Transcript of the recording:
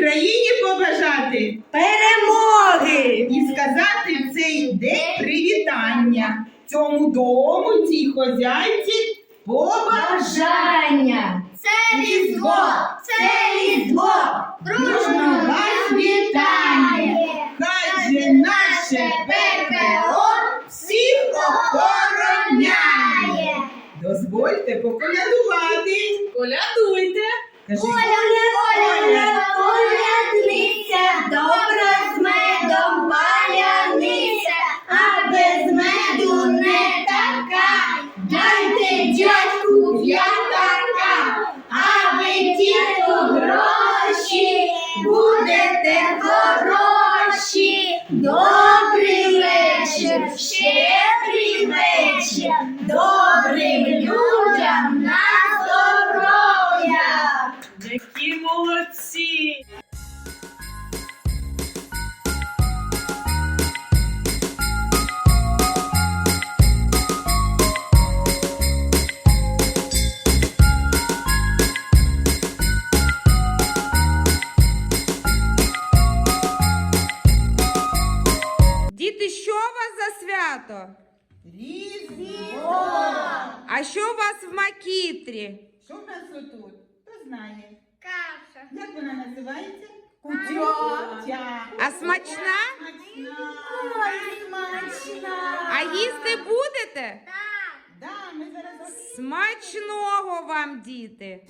Україні побажати перемоги і сказати в цей день привітання цьому дому, цій хозяйці побажання. Це різдво, це різдво, дружно вас вітає. Хай же наше ППО всіх охороняє. Дозвольте поколядувати. Колядуйте. Кажіть, Коля, Коля. Будете хороші. Добрий вечір, щедрий вечір, добрим людям на здоров'я. Які молодці. Що у вас за свято? Різдво. А що у вас в макітрі? Що в нас отут? Хто знає? Каша. Як вона називається? Кутя. А смачна? Смачна. Ой, смачна. А їсти будете? Да, ми зараз Смачного вам, діти!